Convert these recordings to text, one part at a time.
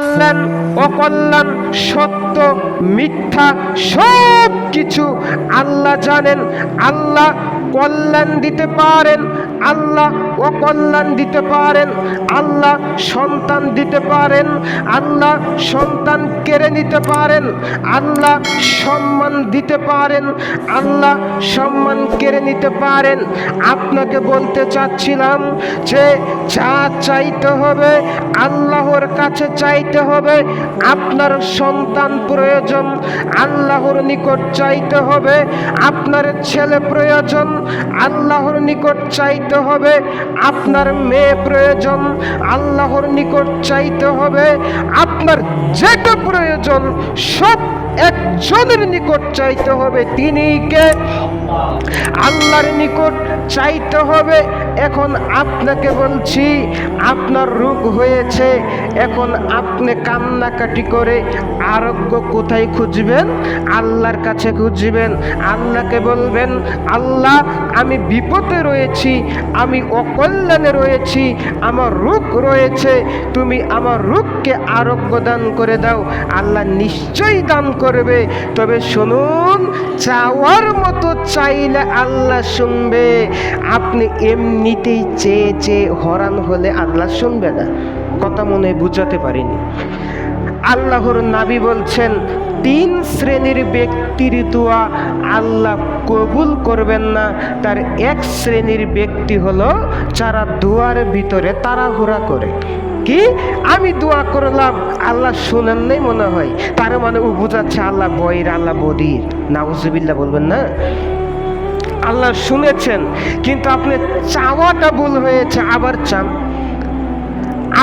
কল্যাণ অকল্যাণ সত্য মিথ্যা সব কিছু আল্লাহ জানেন। আল্লাহ কল্যাণ দিতে পারেন। আল্লাহ অকল্যাণ দিতে পারেন, আল্লাহ সন্তান দিতে পারেন, আল্লাহ সন্তান কেড়ে নিতে পারেন, আল্লাহ সম্মান দিতে পারেন, আল্লাহ সম্মান কেড়ে নিতে পারেন। আপনাকে বলতে চাচ্ছিলাম যে যা চাইতে হবে আল্লাহর কাছে চাইতে হবে, আপনার সন্তান প্রয়োজন, আল্লাহর নিকট চাইতে হবে, আপনার ছেলে প্রয়োজন, আল্লাহর নিকট চাইতে হবে আপনার মেয়ে প্রয়োজন আল্লাহর নিকট চাইতে হবে আপনার যেটা প্রয়োজন সব একজনের নিকট চাইতে হবে, তিনি কে? আল্লাহর নিকট চাইতে হবে। এখন আপনাকে বলছি, আপনার রোগ হয়েছে, এখন আপনি কান্নাকাটি করে আরোগ্য কোথায় খুঁজবেন? আল্লাহর কাছে খুঁজবেন। আল্লাহকে বলবেন, আল্লাহ, আমি বিপদে রয়েছি, আমি অকল্যাণে রয়েছি, আমার রোগ রয়েছে, তুমি আমার রোগকে আরোগ্য দান করে দাও। আল্লাহ নিশ্চয়ই দান করবে। তবে শুনুন, চাওয়ার মতো চাইলে আল্লাহ শুনবে। আপনি এমনিতেই চেয়ে চেয়ে হরান হলে আল্লাহ শুনবে না। কথা মনে বুঝাতে পারিনি। আল্লাহর নাবি বলছেন, তিন শ্রেণির ব্যক্তির দোয়া আল্লাহ কবুল করবেন না। তার এক শ্রেণির ব্যক্তি হলো যারা দোয়ার ভিতরে তাড়াহুড়া করে। কি? আমি দোয়া করলাম, আল্লাহ শোনেন নেই মনে হয়। তার মানে ও বোঝাচ্ছে আল্লাহ বয়ের আল্লাহ বদির। নাউজুবিল্লাহ বলবেন না? আল্লাহ শুনেছেন, কিন্তু আপনি চাওয়াটা ভুল হয়েছে, আবার চান।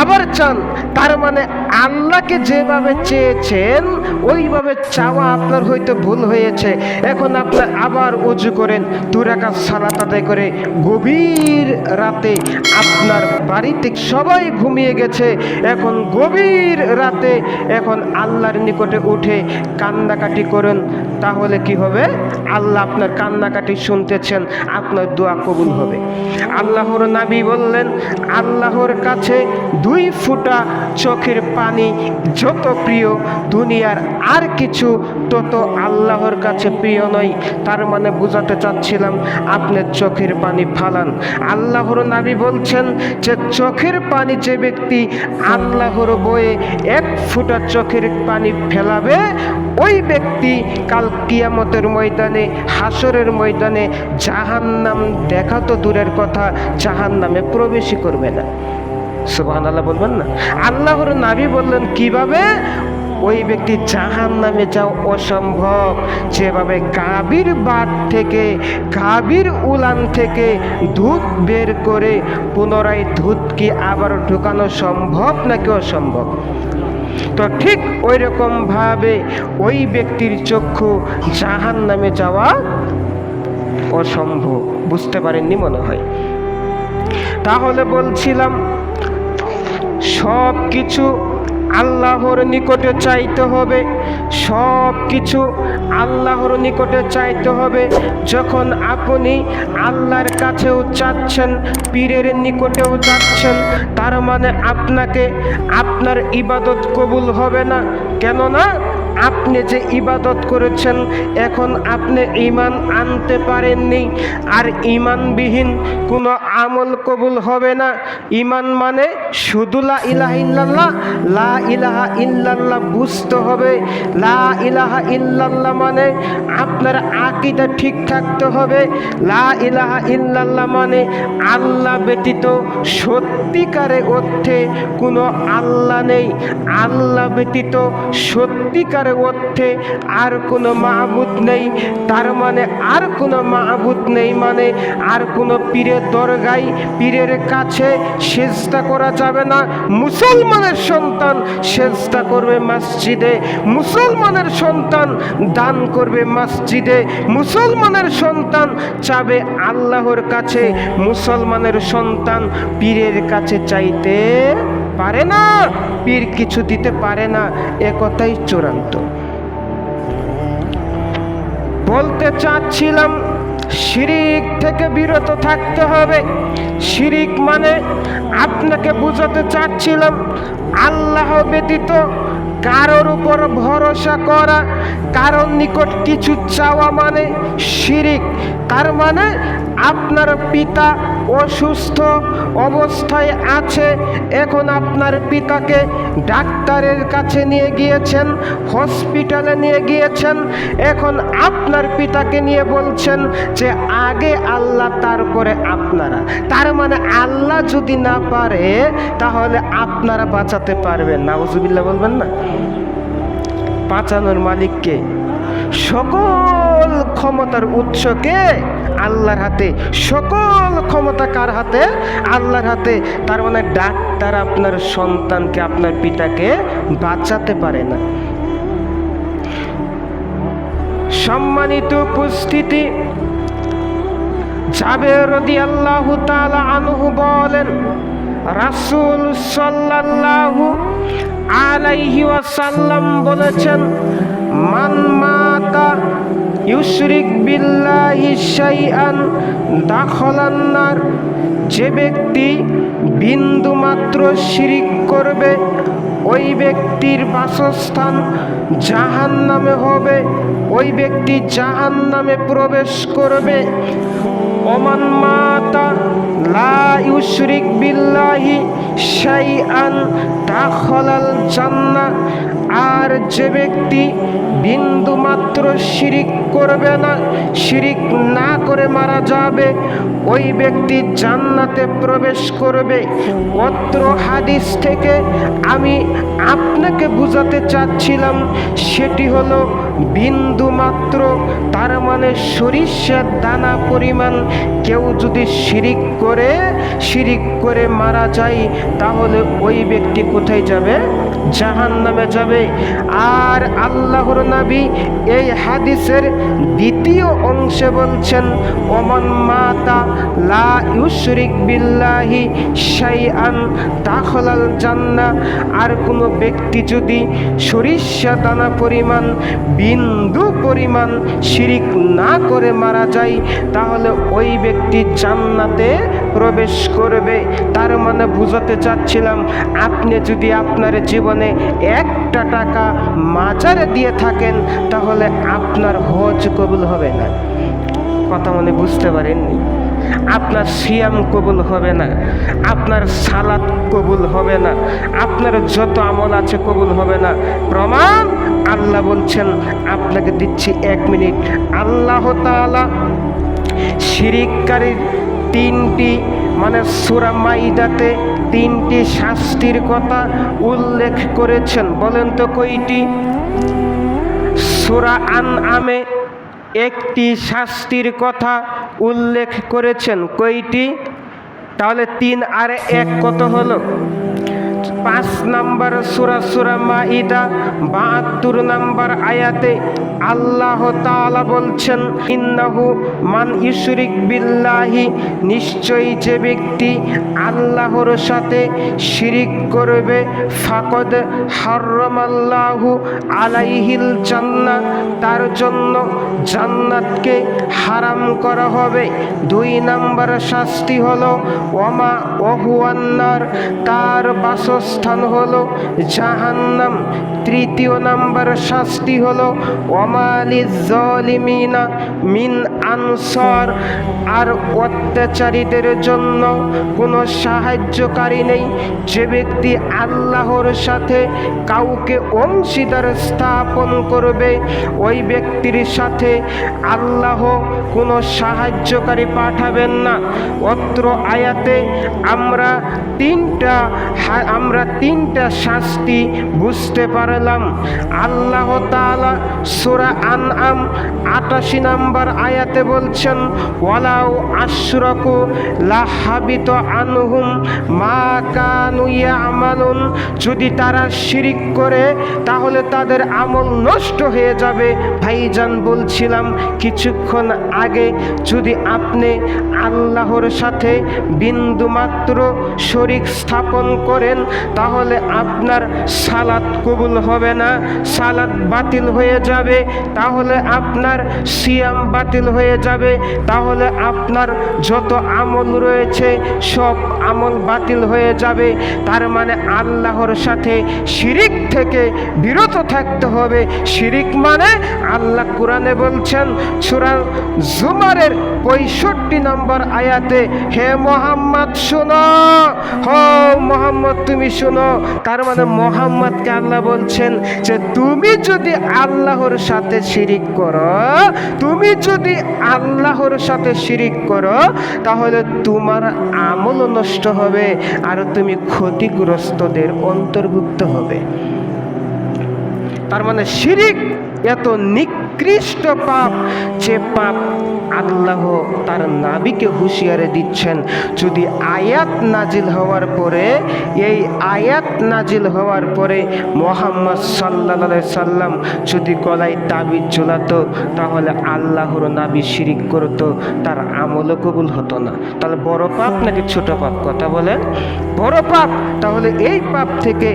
আবার চান। তার মানে আল্লাহকে যেভাবে চেয়েছেন, ওইভাবে চাওয়া আপনার হয়তো ভুল হয়েছে। এখন আপনার আবার উজু করেন দুরাকা সালাত আদায় করে গভীর রাতে আপনার বাড়িতে সবাই ঘুমিয়ে গেছে। এখন গভীর রাতে, এখন আল্লাহর নিকটে উঠে কান্নাকাটি করেন। তাহলে কি হবে? আল্লাহ আপনার কান্নাকাটি শুনতেছেন, আপনার দোয়া কবুল হবে। আল্লাহর নাবি বললেন, আল্লাহর কাছে দুই ফুটা চোখের পানি যত প্রিয়, দুনিয়ার আর কিছু তত আল্লাহর কাছে প্রিয় নয়। তার মানে বোঝাতে চাচ্ছিলাম আপনার চোখের পানি ফালান। আল্লাহর নাবি বলছেন যে, চোখের পানি যে ব্যক্তি আল্লাহর বয়ে এক ফুটা চোখের পানি ফেলাবে ওই ব্যক্তি কাল কিয়ামতের ময়দানে, হাসরের ময়দানে জাহান্নাম দেখা তো দূরের কথা, জাহান্নামে প্রবেশই করবে না। সুবহান আল্লাহ বলবেন না? আল্লাহর নাবি বললেন, কীভাবে? ওই ব্যক্তি জাহান নামে যাও অসম্ভব। যেভাবে গাভীর বাট থেকে, গাভীর উলান থেকে দুধ বের করে পুনরায় দুধ কি আবার ঢুকানো সম্ভব নাকি অসম্ভব? তো ঠিক ওই রকম ভাবে ওই ব্যক্তির চক্ষু জাহান নামে যাওয়া অসম্ভব। বুঝতে পারেননি মনে হয়। তাহলে বলছিলাম সব কিছু আল্লাহর নিকটে চাইতে হবে। সব কিছু আল্লাহর নিকটে চাইতে হবে। যখন আপনি আল্লাহর কাছেও চাচ্ছেন পীরের নিকটেও চাচ্ছেন তার মানে আপনাকে আপনার ইবাদত কবুল হবে না। কেননা আপনি যে ইবাদত করেছেন, এখন আপনি ইমান আনতে পারেননি। আর ইমানবিহীন কোনো আমল কবুল হবে না। ইমান মানে শুধু লা ইলাহা ইল্লাল্লাহ, লা ইলাহা ইল্লাল্লাহ বুঝতে হবে। লা ইলাহা ইল্লাল্লাহ মানে আপনার আকিদা ঠিক থাকতে হবে। লা ইলাহা ইল্লাল্লাহ মানে আল্লাহ ব্যতীত সত্যিকারে অর্থে কোনো আল্লাহ নেই। আল্লাহ ব্যতীত সত্যিকারে অর্থে আর কোনো মাহবুদ নেই। তার মানে আর কোনো মাহবুদ নেই মানে আর কোনো পীরের দরগাই পীরের কাছে সেজদা করা যাবে না। মুসলমানের সন্তান সেজদা করবে মসজিদে। মুসলমানের সন্তান দান করবে মসজিদে। মুসলমানের সন্তান চাবে আল্লাহর কাছে। মুসলমানের সন্তান পীরের কাছে চাইতে পারে না, পীর কিছু দিতে পারে না, এ কথাই চূড়ান্ত। বলতে চাচ্ছিলাম, শিরিক থেকে বিরত থাকতে হবে। শিরিক মানে আপনাকে বুঝাতে চাচ্ছিলাম, আল্লাহ ব্যতীত কারোর উপর ভরসা করা, কারোর নিকট কিছু চাওয়া মানে শিরিক। তার মানে আপনার পিতা অসুস্থ অবস্থায় আছে, এখন আপনার পিতাকে ডাক্তারের কাছে নিয়ে গিয়েছেন, হসপিটালে নিয়ে গিয়েছেন। এখন আপনার পিতাকে নিয়ে বলছেন যে, আগে আল্লাহ তারপরে আপনারা। তার মানে আল্লাহ যদি না পারে, তাহলে আপনারা বাঁচাতে পারবেন না। নাউজুবিল্লাহ বলবেন না? বাঁচানোর মালিককে সকল ক্ষমতার উৎসকে আল্লাহর হাতে, সকল ক্ষমতা কার হাতে? আল্লাহর হাতে। তার মানে ডাক্তার আপনার সন্তানকে, আপনার পিতাকে বাঁচাতে পারে না। সম্মানিত উপস্থিতি, জাবের আল্লাহ আনহু বলেন, রাসূল সাল্লাল্লাহু আলাইহি ওয়াসাল্লাম বলেছেন মান মাতা ইউশরিক বিল্লাহি শাইআন দাখলান যে ব্যক্তি বিন্দু মাত্র শিরিক করবে, ওই ব্যক্তির বাসস্থান জাহান নামে হবে, ওই ব্যক্তি জাহান নামে প্রবেশ করবে। ওমান মাতা লা ইউশরিক বিল্লাহি শাইআন দাখালাল জান্নাহ। আর যে ব্যক্তি বিন্দু মাত্র শিরিক করবে না, শিরিক না করে মারা যাবে। ওই ব্যক্তি জান্নাতে প্রবেশ করবে। অত্র হাদিস থেকে আমি আপনাকে বুঝাতে চাচ্ছিলাম, সেটি হলো বিন্দু মাত্র, তার মানে সরিষার দানা পরিমাণ। কেউ যদি শিরিক করে শিরিক করে মারা যায়, তাহলে ওই ব্যক্তি কোথায় যাবে? জাহান নামে যাবে। আর আল্লাহর নবী, এই হাদিসের দ্বিতীয় অংশে বলছেন, ওমান মাতা লা ইউশরিক বিল্লাহি শাইআন দাখলাল জান্নাহ আর কোনো ব্যক্তি যদি সরিষা দানা পরিমাণ, বিন্দু পরিমাণ শিরিক না করে মারা যায়, তাহলে ওই ব্যক্তি জান্নাতে প্রবেশ করবে, তার মানে বুঝাতে চাচ্ছিলাম, আপনি যদি আপনার জীবনে একটা টাকা মাজারে দিয়ে থাকেন, তাহলে আপনার হজ কবুল হবে না। কথা মনে বুঝতে পারেননি? আপনার সিয়াম কবুল হবে না, আপনার সালাত কবুল হবে না, আপনার যত আমল আছে কবুল হবে না। প্রমাণ, আল্লাহ বলছেন, আপনাকে দিচ্ছি এক মিনিট। আল্লাহ তাআলা শিরিককারীর তিনটি মানে সুরামাইদাতে তিনটি শাস্তির কথা উল্লেখ করেছেন। বলেন তো কইটি সুরা আন আমে একটি শাস্তির কথা উল্লেখ করেছেন। কইটি তাহলে তিন আর এক কত হলো? পাঁচ নাম্বার সুরা সুরা মাইদা বাহাত্তর নাম্বার আয়াতে আল্লাহ তাআলা বলছেন, ইন্নাহু মান ইশরিক বিল্লাহি, নিশ্চয়ই যে ব্যক্তি আল্লাহর সাথে শিরিক করবে, ফাকদ হাররামাল্লাহু আলাইহিল জান্নাহ, তার জন্য জান্নাতকে হারাম করা হবে। দুই নাম্বার শাস্তি হলো, ওমা ওহুয়ান্নার তার বাসস্থান হলো জাহান্নাম, তৃতীয় নাম্বার শাস্তি হলো ওমালি জলিমিনা মিন আনসর। আর অত্যাচারীদের জন্য কোনো সাহায্যকারী নেই। যে ব্যক্তি আল্লাহর সাথে কাউকে অংশীদার স্থাপন করবে, ওই ব্যক্তির সাথে আল্লাহ কোনো সাহায্যকারী পাঠাবেন না। অত্র আয়াতে আমরা তিনটা আমরা তিনটা শাস্তি বুঝতে পারলাম। আল্লাহ তাআলা আন আম আটাশি নাম্বার আয়াতে বলছেন, ওয়ালাউ আশরাকু লাহাবিত আনহুম মা কানু ইয়ামালুন। যদি তারা শিরিক করে, তাহলে তাদের আমল নষ্ট হয়ে যাবে। ভাইজান বলছিলাম কিছুক্ষণ আগে, যদি আপনি আল্লাহর সাথে বিন্দুমাত্র শরিক স্থাপন করেন তাহলে আপনার সালাদ কবুল হবে না। সালাদ বাতিল হয়ে যাবে। তাহলে আপনার সিয়াম বাতিল হয়ে যাবে। তাহলে আপনার যত আমল রয়েছে, সব আমল বাতিল হয়ে যাবে। তার মানে আল্লাহর সাথে শিরিক থেকে বিরত থাকতে হবে। শিরিক মানে আল্লাহ কোরআনে বলছেন, সুরা জুমারের পঁয়ষট্টি নম্বর আয়াতে, হে মোহাম্মদ, শোনো। হো মোহাম্মদ, তুমি শোনো তার মানে মোহাম্মদকে আল্লাহ বলছেন যে তুমি যদি আল্লাহর সাথে শিরিক করো তুমি যদি আল্লাহর সাথে শিরিক করো তাহলে তোমার আমল নষ্ট হবে আর তুমি ক্ষতিগ্রস্তদের অন্তর্ভুক্ত হবে। তার মানে শিরিক এত নিকৃষ্ট পাপ, যে পাপ আল্লাহ তার নাবিকে হুঁশিয়ারে দিচ্ছেন। যদি আয়াত নাজিল হওয়ার পরে, এই আয়াত নাজিল হওয়ার পরে মোহাম্মদ সাল্লা সাল্লাম যদি গলায় তাবিজ ঝোলাতো, তাহলে আল্লাহর নাবি শিরিক করতো, তার আমলও কবুল হতো না। তাহলে বড় পাপ নাকি ছোট পাপ? কথা বলেন। বড় পাপ, তাহলে এই পাপ থেকে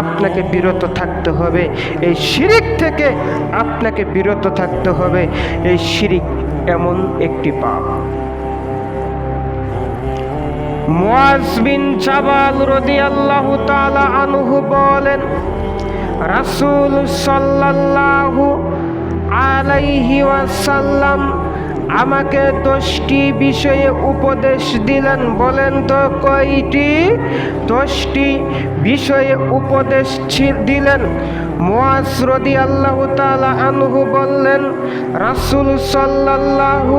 আপনাকে বিরত থাকতে হবে। এই শিরিক থেকে আপনাকে বিরত থাকতে হবে। এই শিরিক এমন একটি পাপ। বলেন, রাসূল সাল্লাল্লাহু আমাকে দশটি বিষয়ে উপদেশ দিলেন। বলেন তো কয়টি? দশটি বিষয়ে উপদেশ দিলেন। মুয়াজ রাদিয়াল্লাহু তাআলা আনহু বললেন, রাসূল সাল্লাল্লাহু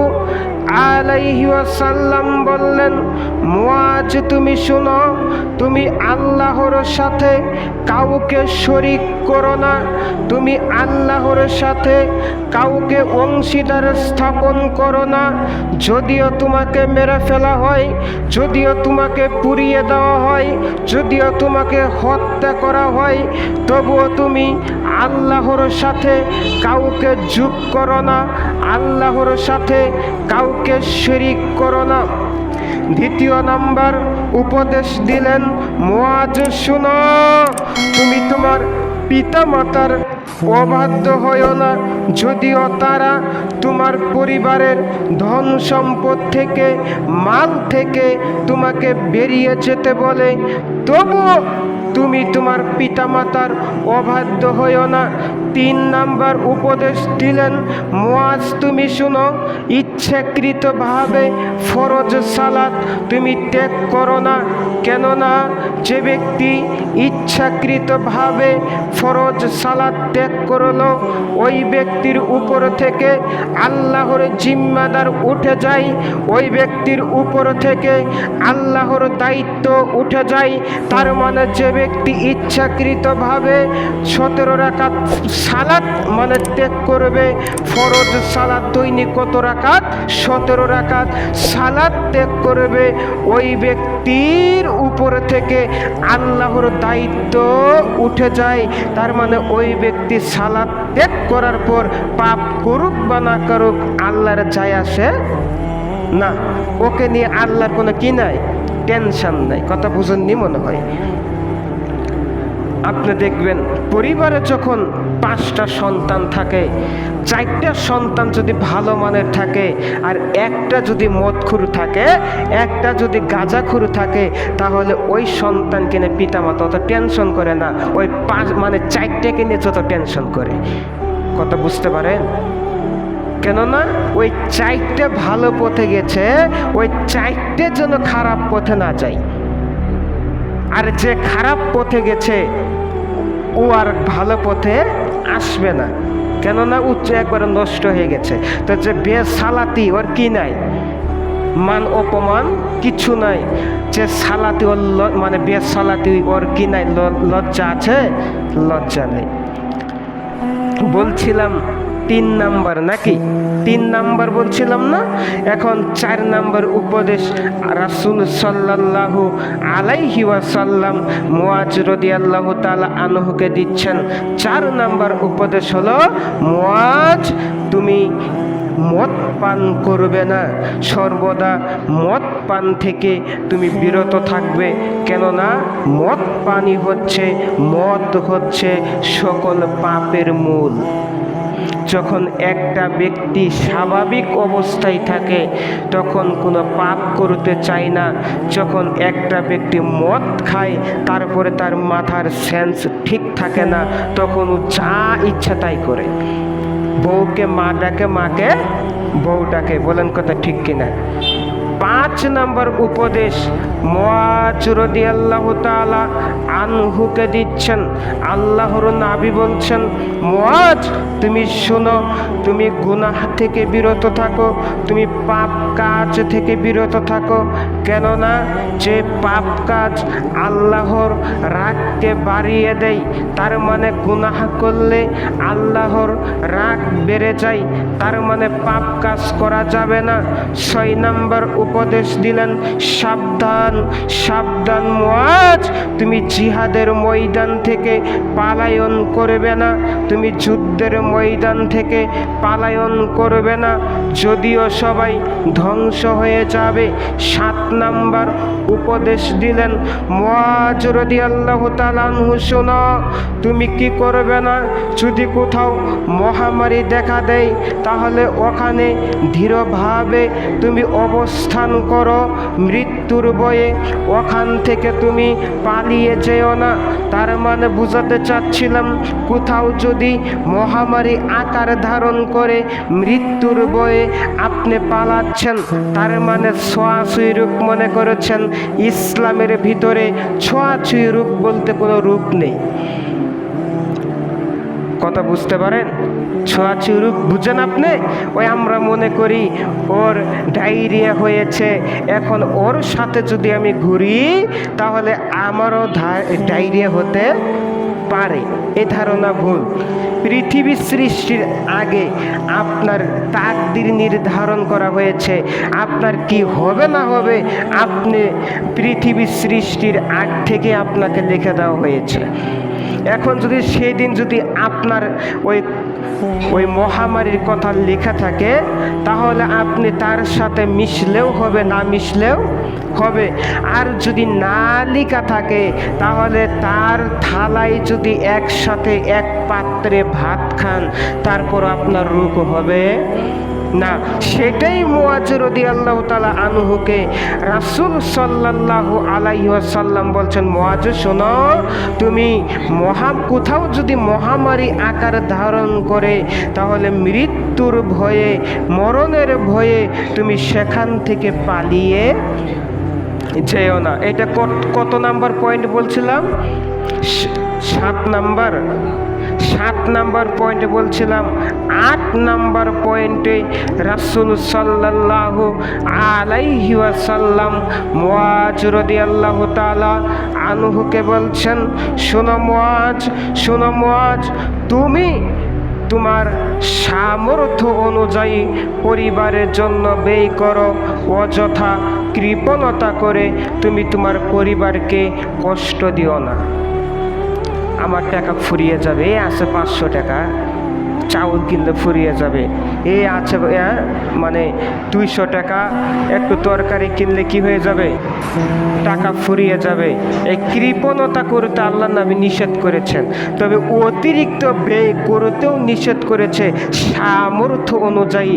আলাইহি ওয়াসাল্লাম বললেন মুয়াজ তুমি শোনো, তুমি আল্লাহর সাথে কাউকে শরিক করো না, তুমি আল্লাহর সাথে কাউকে অংশীদার স্থাপন করো না, যদিও তোমাকে মেরে ফেলা হয়, যদিও তোমাকে পুড়িয়ে দেওয়া হয়, যদিও তোমাকে হত্যা করা হয়, তবুও তুমি আল্লাহর সাথে কাউকে যোগ করো না, আল্লাহর সাথে কাউকে শরিক করো না। দ্বিতীয় নাম্বার উপদেশ দিলেন মোয়াজ শুনো, তুমি তোমার পিতা মাতার অবাধ্য হইও না। যদিও তারা তোমার পরিবারের ধন সম্পদ থেকে, মাল থেকে তোমাকে বেরিয়ে যেতে বলে, তবুও তুমি তোমার পিতামাতার অবাধ্য হইও না। তিন নাম্বার উপদেশ দিলেন মোয়াজ তুমি শুনো ইচ্ছাকৃতভাবে ফরজ সালাত তুমি ত্যাগ করো না। কেননা যে ব্যক্তি ইচ্ছাকৃতভাবে ফরজ সালাত ত্যাগ করল, ওই ব্যক্তির উপর থেকে আল্লাহর জিম্মাদার উঠে যায়। ওই ব্যক্তির উপর থেকে আল্লাহর দায়িত্ব উঠে যায়। তার মানে যে ব্যক্তি ইচ্ছাকৃতভাবে সতেরো রাকাত সালাত মানে ত্যাগ করবে, ফরজ সালাত দৈনিক কত রাকাত? সতেরো রাকাত সালাদ ত্যাগ করবে ওই ব্যক্তির উপর থেকে আল্লাহর দায়িত্ব উঠে যায়। তার মানে ওই ব্যক্তি সালাদ ত্যাগ করার পর পাপ করুক বা না করুক, আল্লাহর যায় আসে না। ওকে নিয়ে আল্লাহর কোনো কি নাই? টেনশন নাই। কথা বুঝেননি মনে হয়। আপনি দেখবেন পরিবারে যখন পাঁচটা সন্তান থাকে, চারটা সন্তান যদি ভালো মানের থাকে, আর একটা যদি মদখুর থাকে, একটা যদি গাঁজাখুর থাকে, তাহলে ওই সন্তানকে নিয়ে পিতামাতা অত টেনশন করে না। ওই পাঁচ মানে চারটেকে নিয়ে যত টেনশন করে। কথা বুঝতে পারেন? কেননা ওই চারটে ভালো পথে গেছে, ওই চারটে যেন খারাপ পথে না যায়। আর যে খারাপ পথে গেছে, ও আর ভালো পথে আসবে না। কেননা উচ্চ একবারে নষ্ট হয়ে গেছে। তো যে বেসালাতি ওর কি নাই? মান অপমান কিছু নাই। যে সালাতি ওর মানে বেসালাতি ওর কি নাই? লজ্জা আছে? লজ্জা নেই। বলছিলাম তিন নাম্বার নাকি? তিন নাম্বার বলছিলাম না? এখন চার নাম্বার উপদেশ রাসুল সাল্লাল্লাহু আলাইহি ওয়াসাল্লাম মোয়াজ রদি রাদিয়াল্লাহু তালা আনহুকে দিচ্ছেন। চার নাম্বার উপদেশ হলো, মুয়াজ, তুমি মদ পান করবে না। সর্বদা মদ পান থেকে তুমি বিরত থাকবে। কেননা মদ পানি হচ্ছে, মদ হচ্ছে সকল পাপের মূল। যখন একটা ব্যক্তি স্বাভাবিক অবস্থায় থাকে, তখন কোনো পাপ করতে চায় না। যখন একটা ব্যক্তি মদ খায়, তারপরে তার মাথার সেন্স ঠিক থাকে না, তখন যা ইচ্ছা তাই করে। বউকে, মা ডাকে, মাকে, বউটাকে। বলেন কথা ঠিক কিনা? পাঁচ নম্বর উপদেশ। আল্লাহ আনহুকে দিচ্ছেন, আল্লাহর নাবি বলছেন মোয়াজ তুমি শোনো, তুমি গুনাহ থেকে বিরত থাকো, তুমি পাপ কাজ থেকে বিরত থাকো, কেননা যে পাপ কাজ আল্লাহর রাগকে বাড়িয়ে দেয়, তার মানে গুনাহ করলে আল্লাহর রাগ বেড়ে যায়, তার মানে পাপ কাজ করা যাবে না। ছয় নম্বর উপদেশ দিলেন, সাবধান সাবধান মোয়াজ, তুমি জিহাদের ময়দান থেকে পালায়ন করবে না, তুমি যুদ্ধের ময়দান থেকে পালায়ন করবে না, যদিও সবাই ধ্বংস হয়ে যাবে। সাত নাম্বার উপদেশ দিলেন, মোয়াজ রদি আল্লাহ তালানহু শোনো, তুমি কি করবে না, যদি কোথাও মহামারী দেখা দেয়, তাহলে ওখানে ধীরভাবে তুমি অবস্থান করো। মৃত্যুর বয়ে ওখান থেকে তুমি পালিয়ে যেও না। তার মানে বুঝাতে চাচ্ছিলাম, কোথাও যদি মহামারী আকার ধারণ করে মৃত্যুর বয়ে আপনি পালাচ্ছেন, তার মানে ছোঁয়াছুঁই রূপ মনে করেছেন। ইসলামের ভিতরে ছোঁয়াছুঁই রূপ বলতে কোনো রূপ নেই। কথা বুঝতে পারেন? ছোঁয়াছুঁই রূপ বুঝেন আপনি? ওই আমরা মনে করি ওর ডায়রিয়া হয়েছে। এখন ওর সাথে যদি আমি ঘুরি, তাহলে আমারও ডায়রিয়া হতে পারে। এ ধারণা ভুল। পৃথিবী সৃষ্টির আগে আপনার তাকদির নির্ধারণ করা হয়েছে। আপনার কি হবে না হবে, আপনি পৃথিবী সৃষ্টির আগ থেকে আপনাকে লিখে দেওয়া হয়েছে। এখন যদি সেই দিন যদি আপনার ওই ওই মহামারীর কথা লেখা থাকে, তাহলে আপনি তার সাথে মিশলেও হবে, না মিশলেও হবে। আর যদি না লেখা থাকে, তাহলে তার থালায় যদি একসাথে এক পাত্রে ভাত খান, তারপর আপনার রোগ হবে। না, সেটাই মোয়াজরদি আল্লাহ তালা আনুহুকে রাসুল সাল্লাহ আলাইসাল্লাম বলছেন মোয়াজ শোনো, তুমি মহা, কোথাও যদি মহামারী আকার ধারণ করে, তাহলে মৃত্যুর ভয়ে, মরণের ভয়ে তুমি সেখান থেকে পালিয়ে যেও না। এটা কত নাম্বার পয়েন্ট বলছিলাম? সাত নাম্বার। সাত নাম্বার পয়েন্টে বলছিলাম, আট নাম্বার পয়েন্টে রাসুল সাল্লাহ আলাইহি ওয়াসাল্লাম মোয়াজ রদি আল্লাহ তালা আনুহুকে বলছেন, শোনো মোয়াজ শোনো মোয়াজ তুমি তোমার সামর্থ্য অনুযায়ী পরিবারের জন্য ব্যয় করো, অযথা কৃপণতা করে তুমি তোমার পরিবারকে কষ্ট দিও না। আমার টাকা ফুরিয়ে যাবে এ আছে পাঁচশো টাকা। চাউল কিনলে ফুরিয়ে যাবে। এ আছে মানে দুইশো টাকা। একটু তরকারি কিনলে কি হয়ে যাবে? টাকা ফুরিয়ে যাবে। এই কৃপণতা করতে আল্লাহ নবী নিষেধ করেছেন। তবে অতিরিক্ত ব্যয় করতেও নিষেধ করেছে। সামর্থ্য অনুযায়ী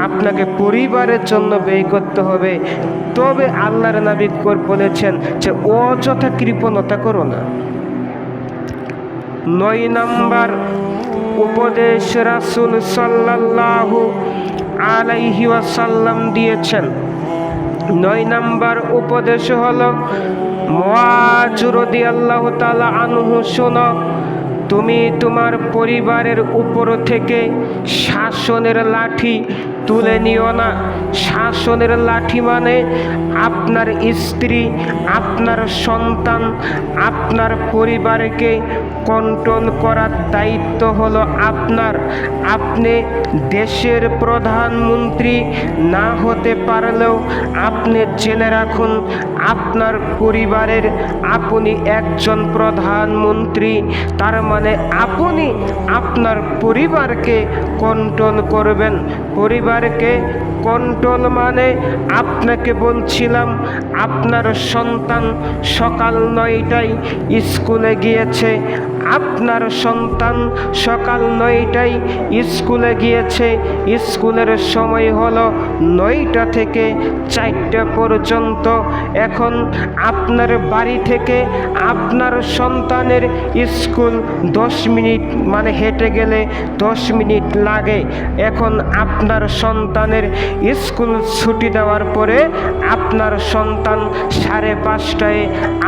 আপনাকে পরিবারের জন্য ব্যয় করতে হবে। তবে আল্লাহর নবী বলেছেন যে অযথা কৃপণতা করো না। নয় নম্বর উপদেশ রাসুল সাল্লাল্লাহু আলাইহি ওয়াসাল্লাম দিয়েছেন। নয় নম্বর উপদেশ হল মোয়াজুরদি আল্লাহ তালা আনহু, শোনো, তুমি তোমার পরিবারের উপর থেকে শাসনের লাঠি তুলে নিও না। শাসনের লাঠি মানে আপনার স্ত্রী, আপনার সন্তান, আপনার পরিবারকে কন্ট্রোল করার দায়িত্ব হলো আপনার। আপনি দেশের প্রধানমন্ত্রী না হতে পারলেও আপনি জেনে রাখুন, আপনার পরিবারের আপনি একজন প্রধানমন্ত্রী। তার মানে আপনি আপনার পরিবারকে কন্ট্রোল করবেন। পরিবার পরিবারকে কন্ট্রোল মানে আপনাকে বলছিলাম, আপনার সন্তান সকাল নয়টায় স্কুলে গিয়েছে। আপনার সন্তান সকাল নয়টায় স্কুলে গিয়েছে। স্কুলের সময় হলো নয়টা থেকে চারটা পর্যন্ত। এখন আপনার বাড়ি থেকে আপনার সন্তানের স্কুল দশ মিনিট মানে হেঁটে গেলে দশ মিনিট লাগে। এখন আপনার সন্তানের স্কুল ছুটি দেওয়ার পরে আপনার সন্তান সাড়ে পাঁচটায়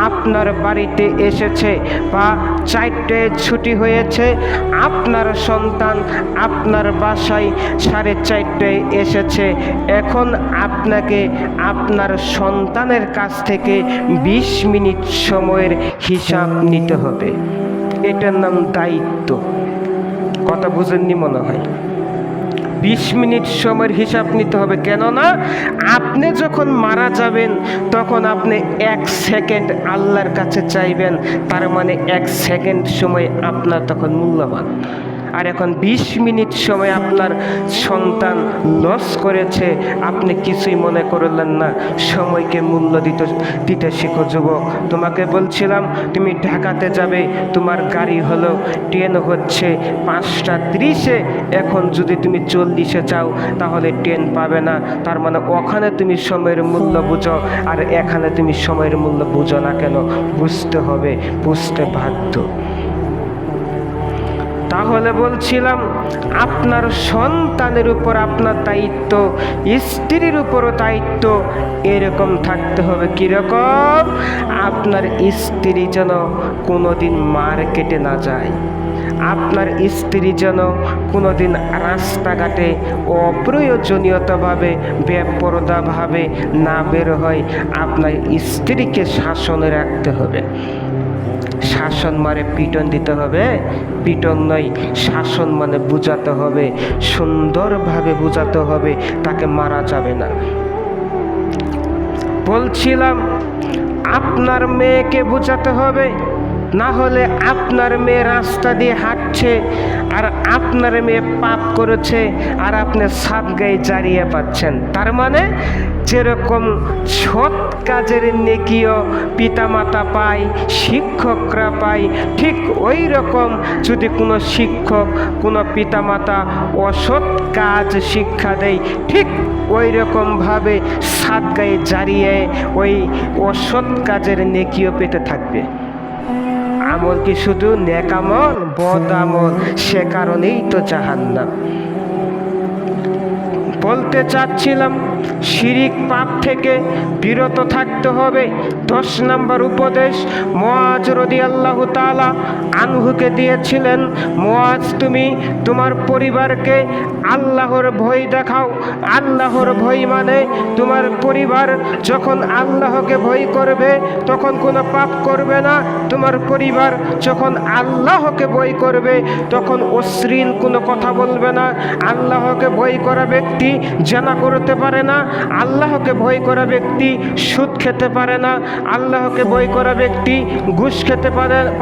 আপনার বাড়িতে এসেছে বা চারটায় ছুটি হয়েছে, আপনার সন্তান আপনার বাসায় সাড়ে চারটায় এসেছে। এখন আপনাকে আপনার সন্তানের কাছ থেকে বিশ মিনিট সময়ের হিসাব নিতে হবে। এটার নাম দায়িত্ব। কথা বুঝেননি মনে হয়? বিশ মিনিট সময়ের হিসাব নিতে হবে। কেননা আপনি যখন মারা যাবেন, তখন আপনি এক সেকেন্ড আল্লাহর কাছে চাইবেন। তার মানে এক সেকেন্ড সময় আপনার তখন মূল্যবান। আর এখন বিশ মিনিট সময় আপনার সন্তান লস করেছে, আপনি কিছুই মনে করলেন না। সময়কে মূল্য দিতে দিতে শিখো যুবক। তোমাকে বলছিলাম, তুমি ঢাকাতে যাবে, তোমার গাড়ি হলো ট্রেন হচ্ছে, পাঁচটা ত্রিশে। এখন যদি তুমি চল্লিশে যাও তাহলে ট্রেন পাবে না। তার মানে ওখানে তুমি সময়ের মূল্য বুঝো, আর এখানে তুমি সময়ের মূল্য বুঝো না কেন? বুঝতে হবে, বুঝতে বাধ্য। তাহলে বলছিলাম, আপনার সন্তানের উপর আপনার দায়িত্ব, স্ত্রীর উপরও দায়িত্ব, এরকম থাকতে হবে কীরকম? আপনার স্ত্রী যেন কোনোদিন মার্কেটে না যায়। আপনার স্ত্রী যেন কোনোদিন রাস্তাঘাটে অপ্রয়োজনীয়তাভাবে, বেপরদাভাবে না বের হয়, আপনার স্ত্রীকে শাসনে রাখতে হবে। শাসন মানে পিটন দিতে হবে। পিটন নয়, শাসন মানে বুঝাতে হবে। সুন্দরভাবে বুঝাতে হবে, তাকে মারা যাবে না। বলছিলাম, আপনার মেয়েকে বোঝাতে হবে। না হলে আপনার মেয়ে রাস্তা দিয়ে হাঁটছে, আর আপনার মেয়ে পাপ করেছে, আর আপনি সাত গায়ে জারিয়ে পাচ্ছেন। তার মানে যেরকম সৎ কাজের নেকিও পিতামাতা পায়, শিক্ষকরা পায়, ঠিক ওই রকম যদি কোনো শিক্ষক, কোনো পিতামাতা অসৎ কাজ শিক্ষা দেয়, ঠিক ওই রকমভাবে সাত গায়ে জারিয়ে ওই অসৎ কাজের নেকিও পেতে থাকবে। আমল কি শুধু নেকামল বদ আমল? সে কারণেই তো জাহান্নাম। বলতে চাচ্ছিলাম শিরিক পাপ থেকে বিরত থাকতে হবে। দশ নম্বর উপদেশ মোয়াজ রদি আল্লাহ তালা আনহুকে দিয়েছিলেন মোয়াজ তুমি তোমার পরিবারকে আল্লাহর ভয় দেখাও। আল্লাহর ভয় মানে তোমার পরিবার যখন আল্লাহকে ভয় করবে, তখন কোনো পাপ করবে না। তোমার পরিবার যখন আল্লাহকে ভয় করবে, তখন অশ্লীল কোনো কথা বলবে না। আল্লাহকে ভয় করা ব্যক্তি জানা করতে পারে না। আল্লাহকে ভয় করা ব্যক্তি সুদ খেতে পারে না, আল্লাহকে ভয় করা ব্যক্তি ঘুষ খেতে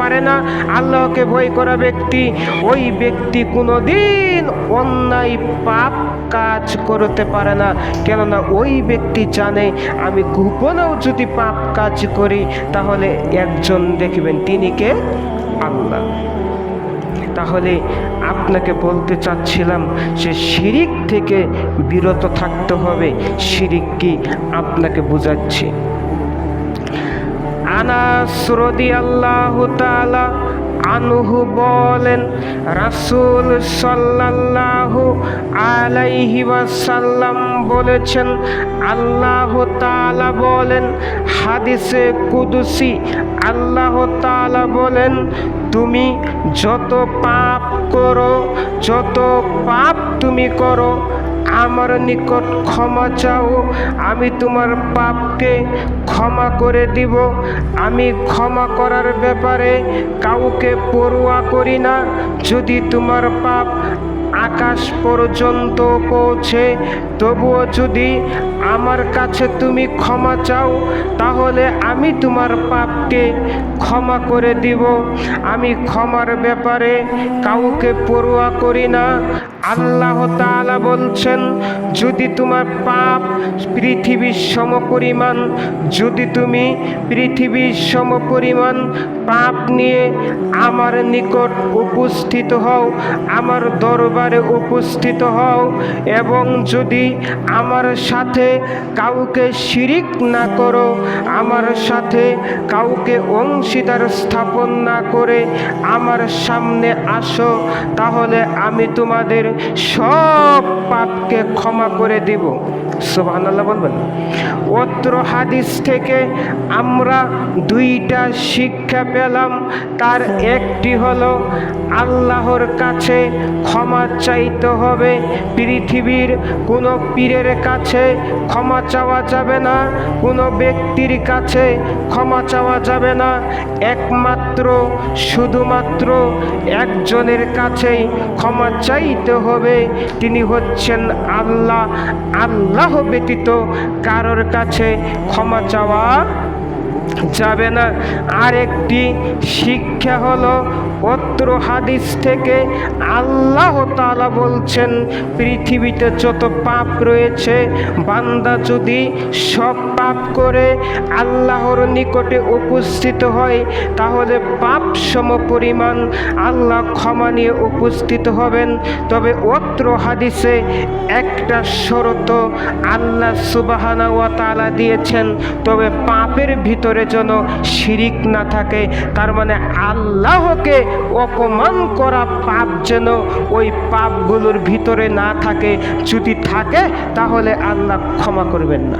পারে না, আল্লাহকে ভয় করা ব্যক্তি ওই ব্যক্তি কোনো দিন অন্যায় পাপ কাজ করতে পারে না। কেননা ওই ব্যক্তি জানে, আমি গোপনেও যদি পাপ কাজ করি, তাহলে একজন দেখবেন, তিনি কে? আল্লাহ। তাহলে আপনাকে বলতে চাচ্ছিলাম যে শিরিক থেকে বিরত থাকতে হবে। শিরিক কি? আপনাকে বোঝাচ্ছি। আনাস আল্লাহ তাআলা আনহু বলেন, রাসূল সাল্লাল্লাহু আলাইহি ওয়াসাল্লাম বলেছেন, আল্লাহ তাআলা বলেন, হাদিসে কুদসি, আল্লাহ তাআলা বলেন, তুমি যত পাপ করো, যত পাপ তুমি করো, আমার নিকট ক্ষমা চাও, আমি তোমার পাপকে ক্ষমা করে দিব। আমি ক্ষমা করার ব্যাপারে কাউকে পড়ুয়া করি না। যদি তোমার পাপ আকাশ পর্যন্ত পৌঁছে, তবুও যদি আমার কাছে তুমি ক্ষমা চাও, তাহলে আমি তোমার পাপকে ক্ষমা করে দিব। আমি ক্ষমার ব্যাপারে কাউকে পড়ুয়া করি না। আল্লাহ তাআলা বলছেন, যদি তোমার পাপ পৃথিবীর সমপরিমাণ, যদি তুমি পৃথিবীর সমপরিমাণ পাপ নিয়ে আমার নিকট উপস্থিত হও, আমার দরবারে উপস্থিত হও, এবং যদি আমার সাথে কাউকে শিরিক না করো, আমার সাথে কাউকে অংশীদার স্থাপন না করে আমার সামনে আসো, তাহলে আমি তোমাদের সব পাপকে ক্ষমা করে দিব। বলবেন। অত্র হাদিস থেকে আমরা দুইটা শিক্ষা পেলাম। তার একটি হলো, আল্লাহর কাছে ক্ষমা চাইতে হবে। পৃথিবীর কোনো পীরের কাছে ক্ষমা চাওয়া যাবে না, কোনো ব্যক্তির কাছে ক্ষমা চাওয়া যাবে না। একমাত্র, শুধুমাত্র একজনের কাছেই ক্ষমা চাইতে হবে। তিনি হচ্ছেন আল্লাহ। আল্লাহ ব্যতীত কারোর কাছে ক্ষমা চাওয়া যাবে না। আরেকটি শিক্ষা হলো অত্র হাদিস থেকে আল্লাহ তালা বলছেন, পৃথিবীতে যত পাপ রয়েছে, বান্দা যদি সব পাপ করে আল্লাহর নিকটে উপস্থিত হয়, তাহলে পাপ সম পরিমাণ আল্লাহ ক্ষমা নিয়ে উপস্থিত হবেন। তবে অত্র হাদিসে একটা শরত আল্লাহ সুবাহানা ওয়া তালা দিয়েছেন, তবে পাপের ভিতরে যেন শিরিক না থাকে, তার মানে আল্লাহকে অপমান করা পাপ যেন ওই পাপগুলোর ভিতরে না থাকে, যদি থাকে, তাহলে আল্লাহ ক্ষমা করবেন না।